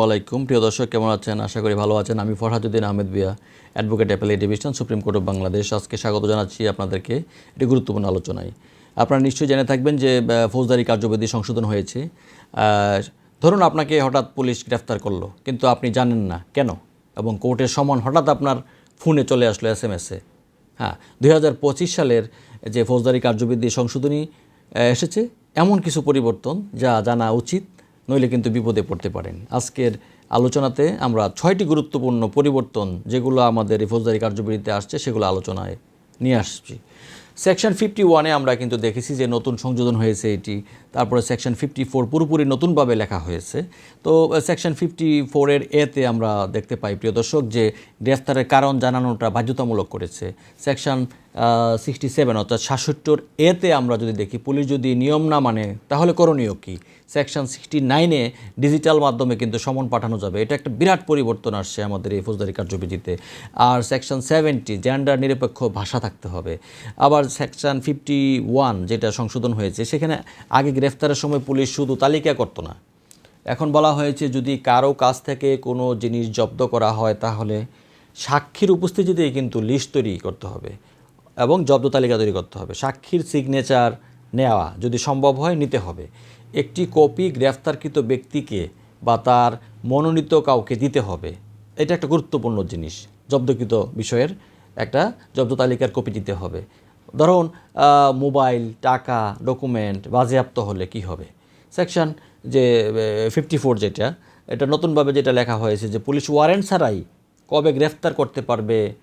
ওয়ালাইকুম। প্রিয় দর্শক, কেমন আছেন? আশা করি ভালো আছেন। আমি Farhajuddin Ahmed Bhuiyan, advocate appellate division, supreme court of Bangladesh. আজকে স্বাগত জানাচ্ছি আপনাদেরকে একটি গুরুত্বপূর্ণ আলোচনায়। আপনারা নিশ্চয়ই জেনে থাকবেন যে ফৌজদারি কার্যবিধি সংশোধন হয়েছে। ধরুন আপনাকে হঠাৎ পুলিশ গ্রেফতার করল, কিন্তু আপনি জানেন না কেন, এবং কোর্টের সমন হঠাৎ আপনার ফোনে চলে আসলো এস এম এসে হ্যাঁ দু হাজার পঁচিশ সালের যে ফৌজদারি কার্যবিধি সংশোধনী এসেছে, এমন কিছু পরিবর্তন যা জানা উচিত নইলে কিন্তু বিপদে পড়তে পারেন। আজকের আলোচনাতে আমরা ছয়টি গুরুত্বপূর্ণ পরিবর্তন যেগুলো আমাদের ফৌজদারি কার্যবিধিতে আসছে সেগুলো আলোচনায় নিয়ে আসছি। সেকশন ফিফটি ওয়ানে আমরা কিন্তু দেখেছি যে নতুন সংযোজন হয়েছে এটি। তারপরে সেকশন ফিফটি ফোর পুরোপুরি নতুনভাবে লেখা হয়েছে। তো সেকশন ফিফটি ফোরের এতে আমরা দেখতে পাই, প্রিয় দর্শক, যে গ্রেফতারের কারণ জানানোটা বাধ্যতামূলক করেছে। সেকশন সিক্সটি সেভেন অর্থাৎ সাতষট্টর এতে আমরা যদি দেখি, পুলিশ যদি নিয়ম না মানে তাহলে করণীয় কী? সেকশন সিক্সটি নাইনে ডিজিটাল মাধ্যমে কিন্তু সমন পাঠানো যাবে। এটা একটা বিরাট পরিবর্তন আসছে আমাদের এই ফৌজদারি কার্যবিধিতে। আর সেকশন সেভেন্টি জেন্ডার নিরপেক্ষ ভাষা থাকতে হবে। আবার সেকশন ফিফটি ওয়ান যেটা সংশোধন হয়েছে, সেখানে আগে গ্রেফতারের সময় পুলিশ শুধু তালিকা করতো না। এখন বলা হয়েছে, যদি কারও কাছ থেকে কোনো জিনিস জব্দ করা হয়, তাহলে সাক্ষীর উপস্থিতিতেই কিন্তু লিস্ট তৈরি করতে হবে। এবং জব্দ তালিকা তৈরি করতে হবে। সাক্ষীর সিগনেচার নেওয়া যদি সম্ভব হয় নিতে হবে। একটি কপি গ্রেফতারকৃত ব্যক্তিকে বা তার মনোনীত কাউকে দিতে হবে। এটা একটা গুরুত্বপূর্ণ জিনিস। জব্দকৃত বিষয়ের একটা জব্দ তালিকার কপি দিতে হবে। ধরুন মোবাইল, টাকা, ডকুমেন্ট বাজেয়াপ্ত হলে কি হবে? সেকশন যে ফিফটি ফোর যেটা, এটা নতুনভাবে যেটা লেখা হয়েছে যে, পুলিশ ওয়ারেন্ট ছাড়াই কবে গ্রেফতার করতে পারবে?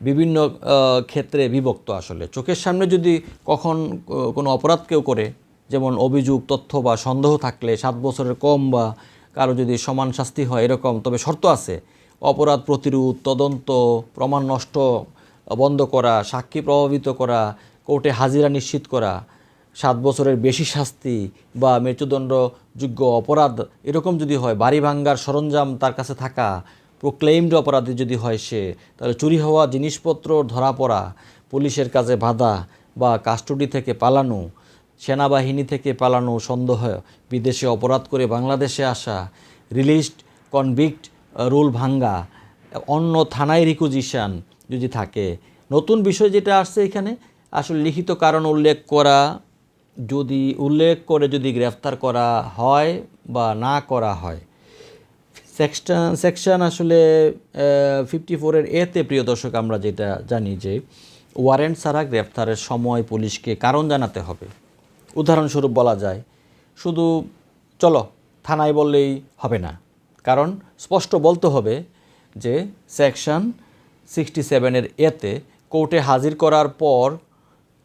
বিভিন্ন ক্ষেত্রে বিভক্ত আসলে। চোখের সামনে যদি কখন কোনো অপরাধ কেউ করে, যেমন অভিযোগ, তথ্য বা সন্দেহ থাকলে সাত বছরের কম বা কারও যদি সমান শাস্তি হয় এরকম, তবে শর্ত আছে। অপরাধ প্রতিরোধ, তদন্ত, প্রমাণ নষ্ট, বন্ধ করা, সাক্ষী প্রভাবিত করা, কোর্টে হাজিরা নিশ্চিত করা, সাত বছরের বেশি শাস্তি বা মৃত্যুদণ্ডযোগ্য অপরাধ এরকম যদি হয়, বাড়ি ভাঙ্গার সরঞ্জাম তার কাছে থাকা প্রোক্লেইমড অপরাধী যদি হয় সে, তাহলে চুরি হওয়া জিনিসপত্র, ধরা পড়া, পুলিশের কাছে বাধা বা কাস্টডি থেকে পালানো, সেনাবাহিনী থেকে পালানো সন্দেহ, বিদেশে অপরাধ করে বাংলাদেশে আসা রিলিজড কনভিক্ট রুল ভাঙ্গা, অন্য থানায় রিকুজিশন যদি থাকে। নতুন বিষয় যেটা আসছে এখানে, আসলে লিখিত কারণ উল্লেখ করা, যদি উল্লেখ করে যদি গ্রেফতার করা হয় বা না করা হয়। সেকশন সেকশন আসলে ফিফটি ফোরের এতে, প্রিয় দর্শক, আমরা যেটা জানি যে ওয়ারেন্ট ছাড়া গ্রেফতারের সময় পুলিশকে কারণ জানাতে হবে। উদাহরণস্বরূপ বলা যায়, শুধু চলো, থানায় বললেই হবে না। কারণ স্পষ্ট বলতে হবে যে সেকশন সিক্সটি সেভেনের এতে কোর্টে হাজির করার পর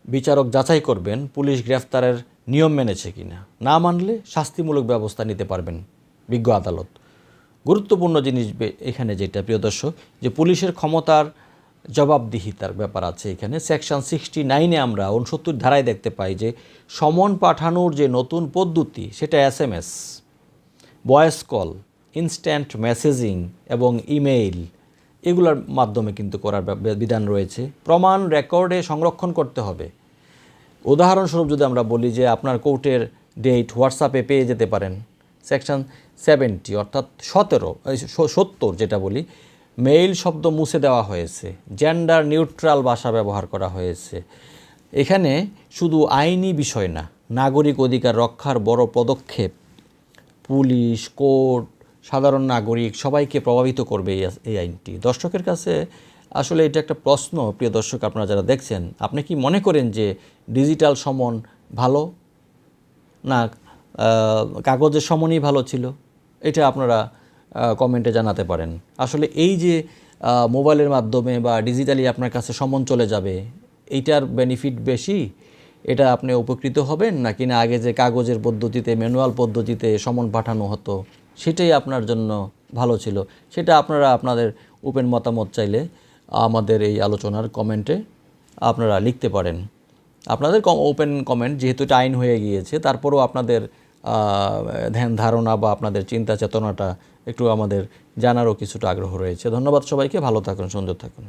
বিচারক যাচাই করবেন পুলিশ গ্রেফতারের নিয়ম মেনেছে কিনা। না মানলে শাস্তিমূলক ব্যবস্থা নিতে পারবেন বিজ্ঞ আদালত। গুরুত্বপূর্ণ জিনিস এখানে যেটা, প্রিয় দর্শক, যে পুলিশের ক্ষমতার জবাবদিহিতার ব্যাপার আছে এখানে। সেকশন সিক্সটি নাইনে আমরা উনসত্তর ধারায় দেখতে পাই যে, সমন পাঠানোর যে নতুন পদ্ধতি, সেটা S M S voice call instant messaging এবং ইমেইল এগুলোর মাধ্যমে কিন্তু করার বিধান রয়েছে। প্রমাণ রেকর্ডে সংরক্ষণ করতে হবে। উদাহরণস্বরূপ যদি আমরা বলি যে আপনার কোর্টের ডেট হোয়াটসঅ্যাপে পেয়ে যেতে পারেন। সেকশন সেভেন্টি, অর্থাৎ সতেরো সত্তর যেটা বলি, মেইল শব্দ মুছে দেওয়া হয়েছে জেন্ডার নিউট্রাল ভাষা ব্যবহার করা হয়েছে। এখানে শুধু আইনি বিষয় না, নাগরিক অধিকার রক্ষার বড় পদক্ষেপ, পুলিশ, কোর্ট, সাধারণ নাগরিক সবাইকে প্রভাবিত করবে এই আইনটি। দর্শকের কাছে আসলে এটা একটা প্রশ্ন, প্রিয় দর্শক, আপনারা যারা দেখছেন, আপনি কি মনে করেন যে ডিজিটাল সমন ভালো? না কাগজের সমনই ভালো ছিল। এটা আপনারা কমেন্টে জানাতে পারেন। আসলে এই যে মোবাইলের মাধ্যমে বা ডিজিটালি আপনার কাছে সমন চলে যাবে, এইটার বেনিফিট বেশি? এটা আপনি উপকৃত হবেন নাকি না? আগে যে কাগজের পদ্ধতিতে ম্যানুয়াল পদ্ধতিতে সমন পাঠানো হতো, সেটাই আপনার জন্য ভালো ছিল। সেটা আপনারা আপনাদের ওপেন মতামত চাইলে আমাদের এই আলোচনার কমেন্টে আপনারা লিখতে পারেন। আপনাদের ওপেন কমেন্ট যেহেতু এটা আইন হয়ে গিয়েছে, তারপরেও আপনাদের ধ্যান ধারণা বা আপনাদের চিন্তা চেতনাটা একটু আমাদের জানারও কিছুটা আগ্রহ রয়েছে। ধন্যবাদ সবাইকে, ভালো থাকুন, সুন্দর থাকুন।